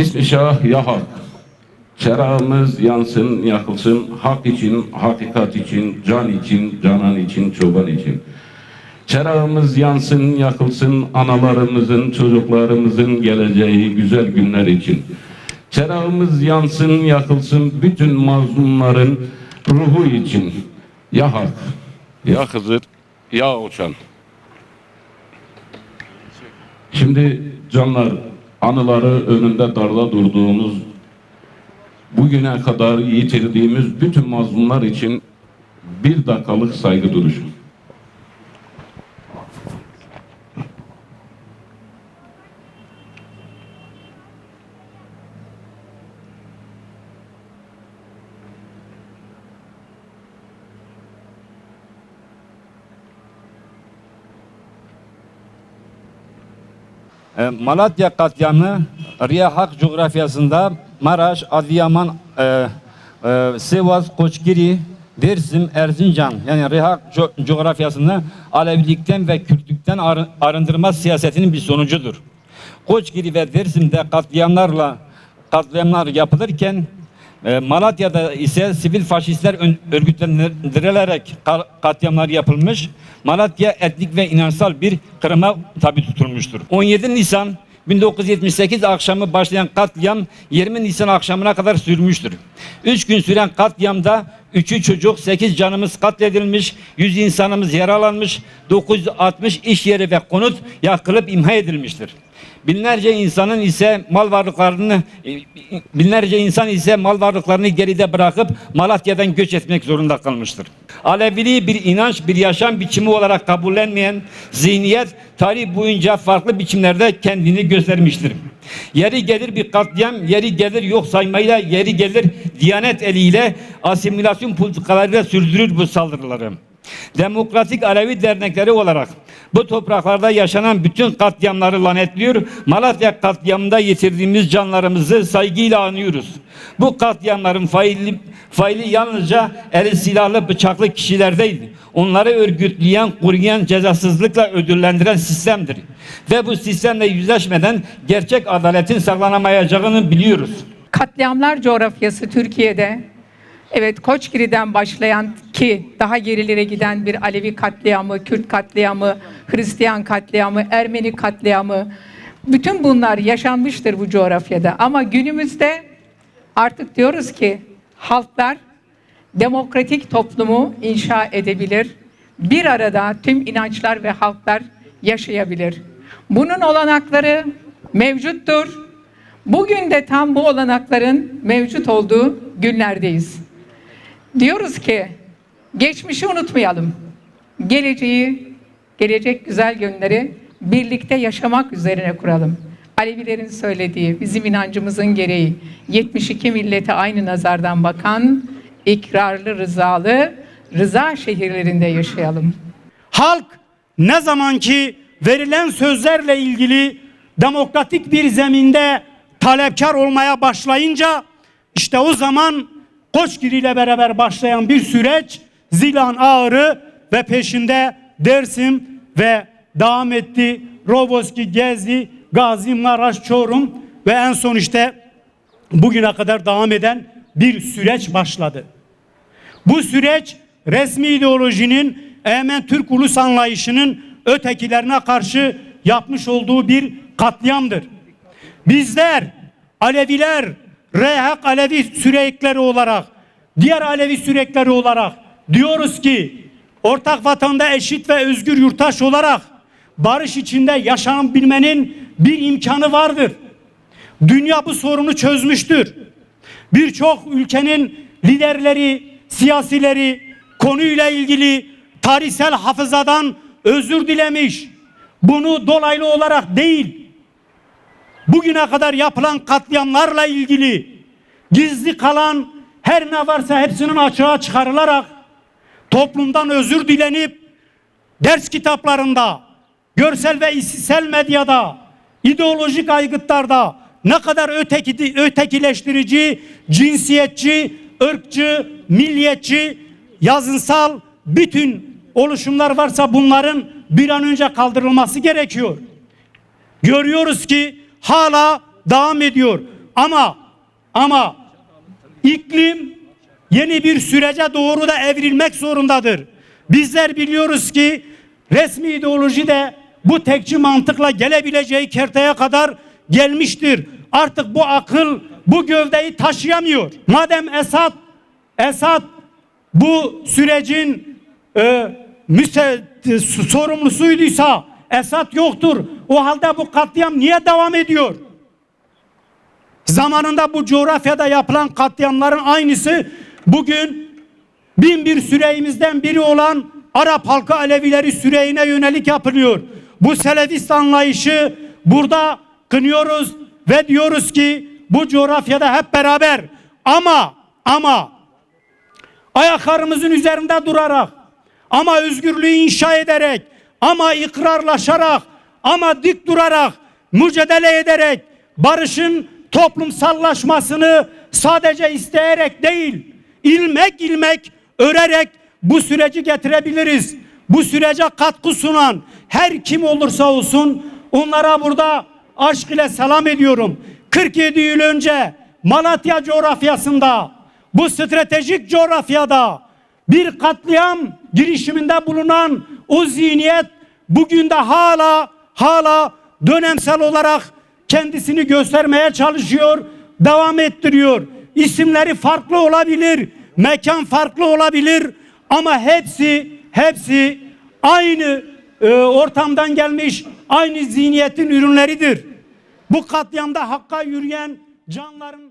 Bismillah ya hak. Çerağımız yansın, yakılsın, hak için, hakikat için, can için, canan için, çoban için. Çerağımız yansın, yakılsın, analarımızın, çocuklarımızın geleceği güzel günler için. Çerağımız yansın, yakılsın, bütün mazlumların ruhu için. Ya hak, ya Hızır, ya uçan. Şimdi canlar anıları önünde darda durduğumuz bugüne kadar yitirdiğimiz bütün mazlumlar için bir dakikalık saygı duruşu. E, Malatya katliamı Riya Hak coğrafyasında Maraş, Adıyaman, e, e, Sivas, Koçgiri, Dersim, Erzincan yani Riya Hak co- coğrafyasını Alevilikten ve Kürtlükten arı- arındırma siyasetinin bir sonucudur. Koçgiri ve Dersim'de katliamlarla katliamlar yapılırken Malatya'da ise sivil faşistler örgütlendirilerek ka- katliamlar yapılmış. Malatya etnik ve inansal bir kırıma tabi tutulmuştur. 17 Nisan 1978 akşamı başlayan katliam 20 Nisan akşamına kadar sürmüştür. 3 gün süren katliamda 3'ü çocuk, 8 canımız katledilmiş, 100 insanımız yaralanmış, 960 iş yeri ve konut yakılıp imha edilmiştir. Binlerce insanın ise mal varlıklarını e, binlerce insan ise mal varlıklarını geride bırakıp Malatya'dan göç etmek zorunda kalmıştır. Aleviliği bir inanç, bir yaşam biçimi olarak kabullenmeyen zihniyet tarih boyunca farklı biçimlerde kendini göstermiştir. Yeri gelir bir katliam, yeri gelir yok saymayla, yeri gelir diyanet eliyle asimilasyon politikalarıyla sürdürür bu saldırıları. Demokratik Alevi dernekleri olarak bu topraklarda yaşanan bütün katliamları lanetliyor. Malatya katliamında yitirdiğimiz canlarımızı saygıyla anıyoruz. Bu katliamların faili, faili yalnızca eli silahlı bıçaklı kişiler değil. Onları örgütleyen, koruyan, cezasızlıkla ödüllendiren sistemdir. Ve bu sistemle yüzleşmeden gerçek adaletin sağlanamayacağını biliyoruz. katliamlar coğrafyası Türkiye'de evet Koçgiri'den başlayan ki daha gerilere giden bir Alevi katliamı, Kürt katliamı, Hristiyan katliamı, Ermeni katliamı bütün bunlar yaşanmıştır bu coğrafyada. Ama günümüzde artık diyoruz ki halklar demokratik toplumu inşa edebilir. Bir arada tüm inançlar ve halklar yaşayabilir. Bunun olanakları mevcuttur. Bugün de tam bu olanakların mevcut olduğu günlerdeyiz. Diyoruz ki geçmişi unutmayalım. Geleceği, gelecek güzel günleri birlikte yaşamak üzerine kuralım. Alevilerin söylediği, bizim inancımızın gereği 72 millete aynı nazardan bakan, ikrarlı, rızalı, rıza şehirlerinde yaşayalım. Halk ne zaman ki verilen sözlerle ilgili demokratik bir zeminde talepkar olmaya başlayınca işte o zaman Koçgiri ile beraber başlayan bir süreç Zilan Ağrı ve peşinde Dersim ve devam etti Roboski, Gezi, Gazi, Maraş, Çorum ve en son işte bugüne kadar devam eden bir süreç başladı. Bu süreç resmi ideolojinin Emen Türk ulus anlayışının ötekilerine karşı yapmış olduğu bir katliamdır. Bizler Aleviler, Rehak Alevi sürekleri olarak, diğer Alevi sürekleri olarak diyoruz ki ortak vatanda eşit ve özgür yurttaş olarak barış içinde yaşanabilmenin bir imkanı vardır. Dünya bu sorunu çözmüştür. Birçok ülkenin liderleri, siyasileri konuyla ilgili tarihsel hafızadan özür dilemiş. Bunu dolaylı olarak değil, bugüne kadar yapılan katliamlarla ilgili gizli kalan her ne varsa hepsinin açığa çıkarılarak toplumdan özür dilenip ders kitaplarında, görsel ve işitsel medyada, ideolojik aygıtlarda ne kadar öteki, ötekileştirici, cinsiyetçi, ırkçı, milliyetçi, yazınsal bütün oluşumlar varsa bunların bir an önce kaldırılması gerekiyor. Görüyoruz ki hala devam ediyor. Ama ama iklim yeni bir sürece doğru da evrilmek zorundadır. Bizler biliyoruz ki resmi ideoloji de bu tekçi mantıkla gelebileceği kerteye kadar gelmiştir. Artık bu akıl bu gövdeyi taşıyamıyor. Madem Esad Esad bu sürecin e, müse, e, sorumlusuysa Esad yoktur. O halde bu katliam niye devam ediyor? Zamanında bu coğrafyada yapılan katliamların aynısı bugün bin bir süreyimizden biri olan Arap halkı Alevileri süreyine yönelik yapılıyor. Bu Selefist anlayışı burada kınıyoruz ve diyoruz ki bu coğrafyada hep beraber ama ama ayaklarımızın üzerinde durarak ama özgürlüğü inşa ederek ama ikrarlaşarak ama dik durarak mücadele ederek barışın toplumsallaşmasını sadece isteyerek değil ilmek ilmek örerek bu süreci getirebiliriz. Bu sürece katkı sunan her kim olursa olsun onlara burada aşk ile selam ediyorum. 47 yıl önce Malatya coğrafyasında bu stratejik coğrafyada bir katliam girişiminde bulunan o zihniyet bugün de hala hala dönemsel olarak kendisini göstermeye çalışıyor, devam ettiriyor. İsimleri farklı olabilir, mekan farklı olabilir ama hepsi hepsi aynı e, ortamdan gelmiş, aynı zihniyetin ürünleridir. Bu katliamda hakka yürüyen canların